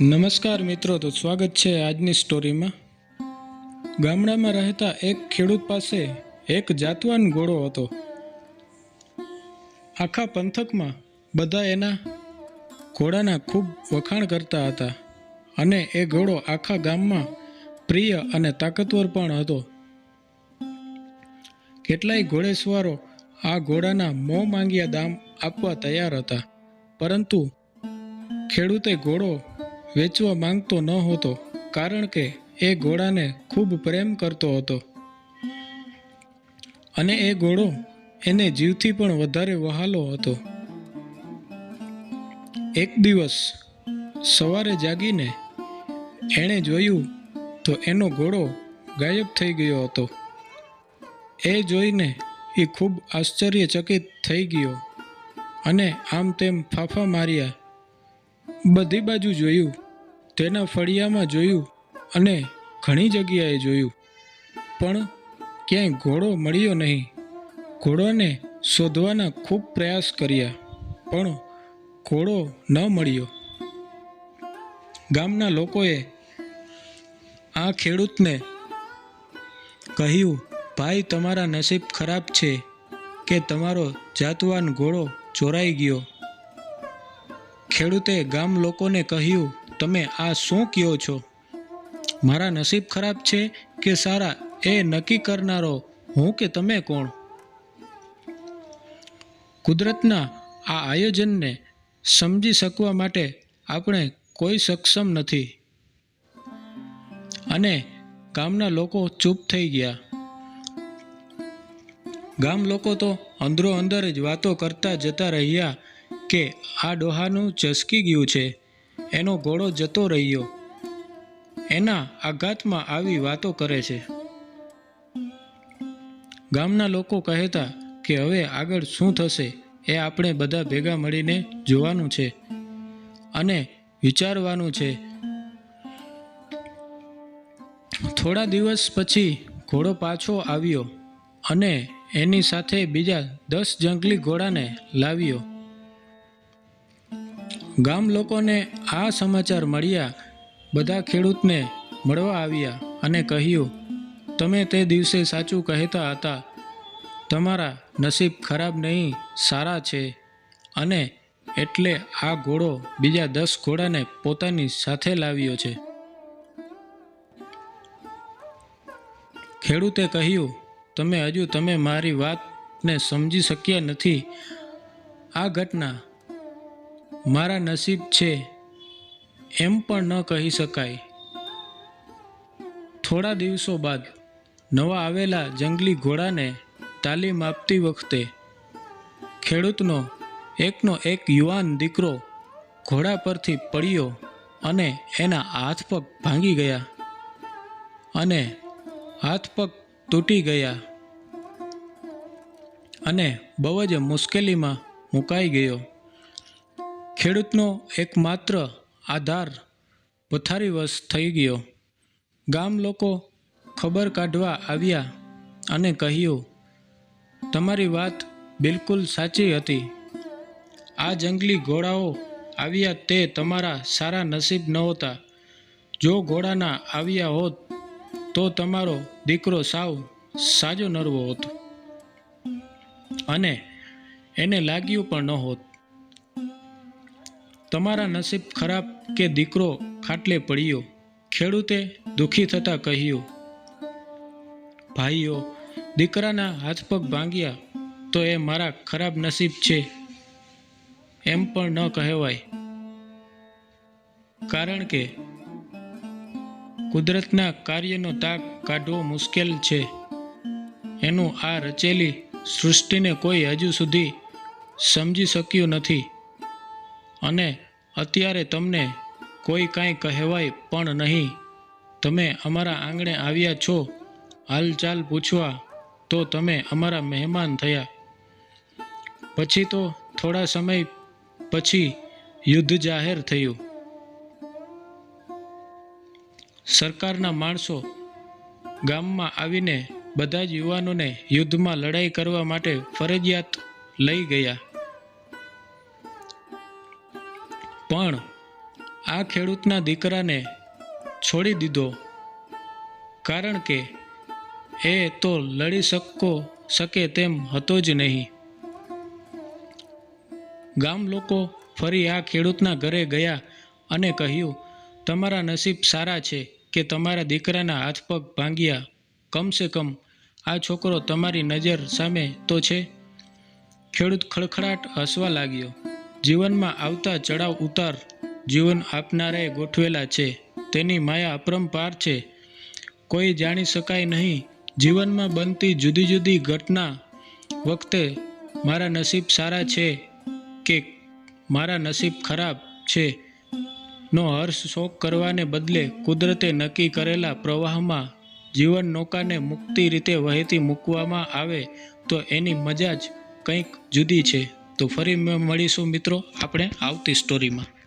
નમસ્કાર મિત્રો, તો સ્વાગત છે આજની સ્ટોરીમાં ગામડામાં રહેતા એક ખેડૂત પાસે એક જાતવાન ઘોડો હતો. આખા પંથકમાં બધા એના ઘોડાના ખૂબ વખાણ કરતા હતા અને એ ઘોડો આખા ગામમાં પ્રિય અને તાકતવર પણ હતો. કેટલાય ઘોડેસવારો આ ઘોડાના મોં માંગ્યા દામ આપવા તૈયાર હતા. પરંતુ ખેડૂતે ઘોડો વેચવા માંગતો ન હતો, કારણ કે એ ઘોડાને ખૂબ પ્રેમ કરતો હતો. અને એ ઘોડો એને જીવથી પણ વધારે વહાલો હતો. એક દિવસ સવારે જાગીને એણે જોયું તો એનો ઘોડો ગાયબ થઈ ગયો હતો. એ જોઈને એ ખૂબ આશ્ચર્યચકિત થઈ ગયો અને આમ તેમ ફાફા માર્યા. બધી બાજુ જોયું. તેના ફળિયામાં જોયું અને ઘણી જગ્યાએ જોયું. પણ ક્યાંય ઘોડો મળ્યો નહીં. ઘોડોને શોધવાના ખૂબ પ્રયાસ કર્યા, પણ ઘોડો ન મળ્યો. ગામના લોકોએ આ ખેડૂતને કહ્યું, ભાઈ, તમારા નસીબ ખરાબ છે કે તમારો જાતવાન ઘોડો ચોરાઈ ગયો. ખેડૂતે ગામ લોકોને કહ્યું, તમે આ શું કહો છો? મારા નસીબ ખરાબ છે કે સારા? એ નક્કી કરનારો હું કે તમે કોણ? કુદરતના આ આયોજનને સમજી શકવા માટે આપણે કોઈ સક્ષમ નથી. અને ગામના લોકો ચૂપ થઈ ગયા. ગામ લોકો તો અંદરો અંદર જ વાતો કરતા જતા રહ્યા કે આ ડોહાનું ચસકી ગયું છે. એનો ઘોડો જતો રહ્યો. એના આઘાતમાં આવી વાતો કરે છે. ગામના લોકો કહેતા કે હવે આગળ શું થશે એ આપણે બધા ભેગા મળીને જોવાનું છે અને વિચારવાનું છે. થોડા દિવસ પછી ઘોડો પાછો આવ્યો અને એની સાથે બીજા દસ જંગલી ઘોડાને લાવ્યો. ગામ લોકોને આ સમાચાર મળ્યા. બધા ખેડૂતને મળવા આવ્યા અને કહ્યું, તમે તે દિવસે સાચું કહેતા હતા. તમારા નસીબ ખરાબ નહીં, સારા છે. અને એટલે આ ઘોડો બીજા દસ ઘોડાને પોતાની સાથે લાવ્યો છે. ખેડૂતે કહ્યું, તમે હજુ તમે મારી વાતને સમજી શક્યા નથી. આ ઘટના મારા નસીબ છે એમ પણ ન કહી શકાય. થોડા દિવસો બાદ નવા આવેલા જંગલી ઘોડાને તાલીમ આપતી વખતે ખેડૂતનો એકનો એક યુવાન દીકરો ઘોડા પરથી પડ્યો અને એના હાથ પગ ભાંગી ગયા અને હાથ પગ તૂટી ગયા અને બહુ જ મુશ્કેલીમાં મુકાઈ ગયો. ખેડૂતનો એકમાત્ર આધાર પથારીવશ થઈ ગયો. ગામ લોકો ખબર કાઢવા આવ્યા અને કહ્યું, તમારી વાત બિલકુલ સાચી હતી. આ જંગલી ઘોડાઓ આવ્યા તે તમારા સારા નસીબ નહોતા. જો ઘોડાના આવ્યા હોત, તો તમારો દીકરો સાવ સાજો નરવો હતો. અને એને લાગ્યું પણ ન હોત તમારા નસીબ ખરાબ કે દીકરો ખાટલે પડ્યો, ખેડૂતે દુઃખી થતાં કહ્યું, ભાઈઓ, દીકરાના હાથ પગ ભાંગ્યા તો એ મારા ખરાબ નસીબ છે. એમ પણ ન કહેવાય. કારણ કે કુદરતના કાર્યનો તાક કાઢવો મુશ્કેલ છે. એનું આ રચેલી સૃષ્ટિને કોઈ હજુ સુધી સમજી શક્યું નથી. અને અત્યારે તમને કોઈ કાંઈ કહેવાય પણ નહીં. તમે અમારા આંગણે આવ્યા છો. હાલચાલ પૂછવા તો તમે અમારા મહેમાન થયા. પછી તો થોડા સમય પછી યુદ્ધ જાહેર થયું. સરકારના માણસો ગામમાં આવીને બધા જ યુવાનોને યુદ્ધમાં લડાઈ કરવા માટે ફરજિયાત લઈ ગયા. પણ આ ખેડૂતના દીકરાને છોડી દીધો. કારણ કે એ તો લડી શકો, શકે તેમ હતો જ નહીં. ગામ લોકો ફરી આ ખેડૂતના ઘરે ગયા અને કહ્યું, તમારા નસીબ સારા છે કે તમારા દીકરાના હાથ પગ ભાંગ્યા. કમસે કમ આ છોકરો તમારી નજર સામે તો છે. ખેડૂત ખડખડાટ હસવા લાગ્યો. જીવનમાં આવતા ચડાવ ઉતાર જીવન આપનારાએ ગોઠવેલા છે. તેની માયા અપરંપાર છે. કોઈ જાણી શકાય નહીં. જીવનમાં બનતી જુદી જુદી ઘટના વખતે મારા નસીબ સારા છે કે મારા નસીબ ખરાબ છે? નો હર્ષ શોક કરવાને બદલે કુદરતે નક્કી કરેલા પ્રવાહમાં જીવન નૌકાને મુક્તિ રીતે વહેતી મૂકવામાં આવે તો એની મજા જ કંઈક જુદી છે. તો ફરી મળીશું મિત્રો આપણે આવતી સ્ટોરીમાં